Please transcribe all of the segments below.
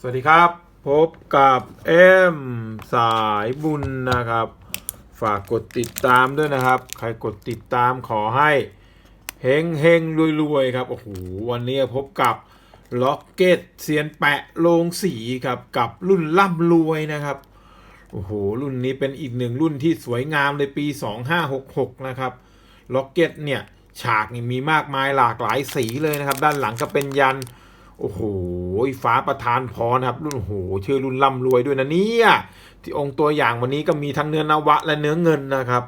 สวัสดีครับ พบกับเอ็มสายบุญนะครับ ฝากกดติดตามด้วยนะครับ ใครกดติดตามขอให้เฮงเฮงรวยรวยครับ โอ้โห วันนี้พบกับล็อกเก็ตเซียนแปะโลงสีครับกับรุ่นร่ำรวยนะครับ โอ้โห รุ่นนี้เป็นอีกหนึ่งรุ่นที่สวยงามในปี 2566 นะครับ ล็อกเก็ตเนี่ย ฉากนี่มีมากมายหลากหลายสีเลยนะครับ ด้านหลังก็เป็นยัน โอ้โหฟ้าประธานพรครับ รุ่นโอ้โหชื่อรุ่นร่ำรวยด้วยนะเนี่ยที่องค์ตัวอย่างวันนี้ก็มีทั้งเนื้อนวะและเนื้อเงินนะครับ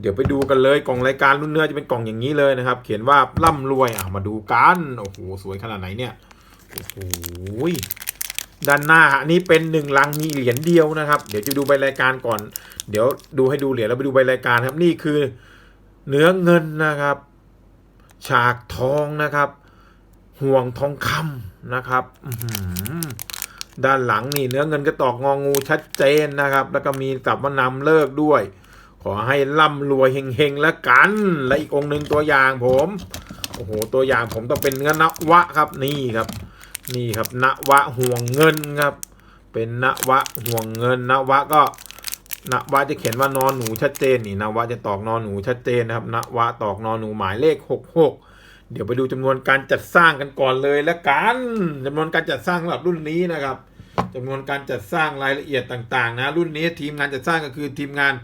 เดี๋ยวไปดูกันเลยกล่องรายการรุ่นเนื้อจะเป็นกล่องอย่างนี้เลยนะครับ เขียนว่าร่ำรวยอะมาดูกันโอ้โหสวยขนาดไหนเนี่ยโอ้โหด้านหน้าอันนี้เป็นหนึ่งลังมีเหรียญเดียวนะครับ เดี๋ยวจะดูใบรายการก่อน เดี๋ยวดูให้ดูเหรียญแล้วไปดูใบรายการครับนี่คือเนื้อเงินนะครับ ฉากทองนะครับ ห่วงทองคำนะครับด้านหลังนี่เนื้อเงินกระตอกงองูชัดเจนนะครับ แล้วก็มีกลับมานำเลิกด้วย ขอให้ร่ำรวยเฮงๆแล้วกัน และอีกองหนึ่งตัวอย่างผมโอ้โหตัวอย่างผมต้องเป็นเนื้อนวะครับนี่ครับ นี่ครับนวะห่วงเงินครับ เป็นนวะห่วงเงินนวะก็นวะจะเขียนว่านอนหนูชัดเจนนี่นวะจะตอกนอนหนูชัดเจนนะครับนวะตอกนอนหนูหมายเลขหกหก เดี๋ยวไปดูจำนวนการจัดสร้างกันก่อนเลยละกันจำนวนการจัดสร้างสำหรับรุ่นนี้นะครับจำนวนการจัดสร้างรายละเอียดต่างๆ นะ รุ่นนี้ทีมงานจัดสร้างก็คือทีมงาน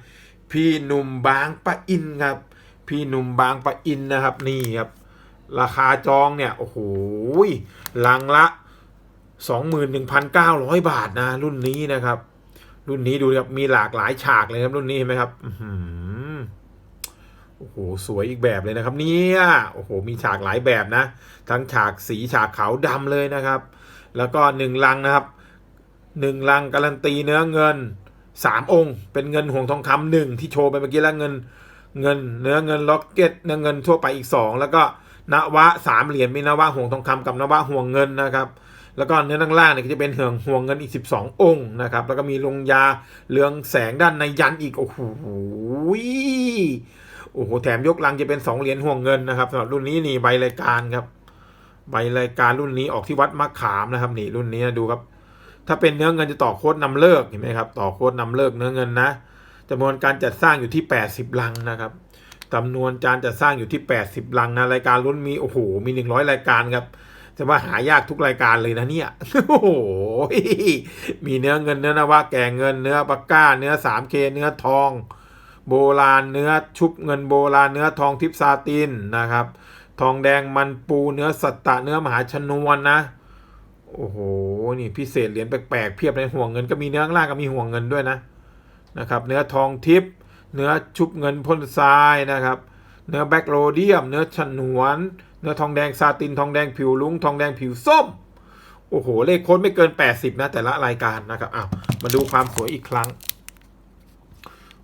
พี่หนุ่มบางปะอินครับ พี่หนุ่มบางปะอินนะครับนี่ครับราคาจองเนี่ยโอ้โหลังละ 21,900 บาทนะ รุ่นนี้นะครับ รุ่นนี้ดูครับมีหลากหลายฉากเลยครับรุ่นนี้เห็นไหมครับอื โอ้โหสวยอีกแบบเลยนะครับเนี่ยโอ้โหมีฉากหลายแบบนะ ทั้งฉากสีฉากขาวดำเลยนะครับ แล้วก็หนึ่งลังนะครับหนึ่งลังการันตีเนื้อเงินสามองค์ เป็นเงินห่วงทองคำหนึ่งที่โชว์ไปเมื่อกี้แล้วเงินเงินเนื้อเงินล็อกเก็ตเนื้อเงินทั่วไปอีกสองแล้วก็นวะสามเหรียญมีนวะห่วงทองคำกับนวะห่วงเงินนะครับแล้วก็เนื้อด้านล่างเนี่ยก็จะเป็นห่วงห่วงเงินอีก 12 องค์นะครับแล้วก็มีลงยาเรืองแสงด้านในยันอีกโอ้โห อ้โหแถมยกลังจะเป็นสองเหรียญห่วงเงินนะครับสำหรับรุ่นนี้นี่ใบรายการครับ ใบรายการรุ่นนี้ออกที่วัดมะขามนะครับ นี่รุ่นนี้นะดูครับ ถ้าเป็นเนื้อเงินจะต่อโค้ดนำเลิกเห็นไหมครับ ต่อโค้ดนำเลิกเนื้อเงินนะจำนวนการจัดสร้างอยู่ที่ 80 ลังนะครับจำนวนการจัดสร้างอยู่ที่ 80 ลังนะรายการรุ่นมีโอ้โหมี 100 รายการครับแต่ว่าหายากทุกรายการเลยนะเนี่ยโอ้โหมีเนื้อเงินเนื้อนวะแก่เงินเนื้อปากก้า เนื้อ 3K เนื้อทอง โบราณเนื้อชุบเงินโบราณเนื้อทองทิพซาตินนะครับ ทองแดงมันปูเนื้อสัตตะเนื้อมหาชนวนนะโอ้โหนี่พิเศษเหรียญแปลกๆเพียบในห่วงเงินก็มีเนื้อข้างล่างก็มีห่วงเงินด้วยนะนะครับ เนื้อทองทิพเนื้อชุบเงินพ่นทรายนะครับ เนื้อแบล็กโรเดียม เนื้อฉนวน เนื้อทองแดงซาตินทองแดงผิวลุงทองแดงผิวส้มโอ้โห เลขโค้ดไม่เกิน 80 นะ แต่ละรายการนะครับอ้าวมาดูความสวยอีกครั้ง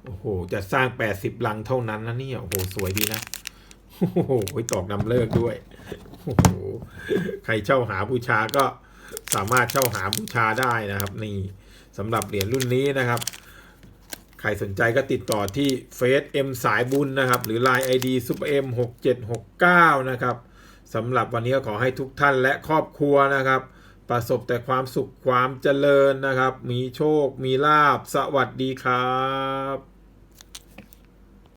โอ้โห จะสร้าง80ลังเท่านั้นนะเนี่ย โอ้โห สวยดีนะ โอ้โหตอกนำเลิกด้วย โอ้โห ใครเช่าหาบูชาก็สามารถเช่าหาบูชาได้นะครับ นี่สำหรับเหรียญรุ่นนี้นะครับ ใครสนใจก็ติดต่อที่เฟซเอ็มสายบุญนะครับ หรือ Line ID Super M 6769นะครับสำหรับวันนี้ก็ขอให้ทุกท่านและครอบครัวนะครับ ประสบแต่ความสุขความเจริญนะครับ มีโชคมีลาบสวัสดีครับ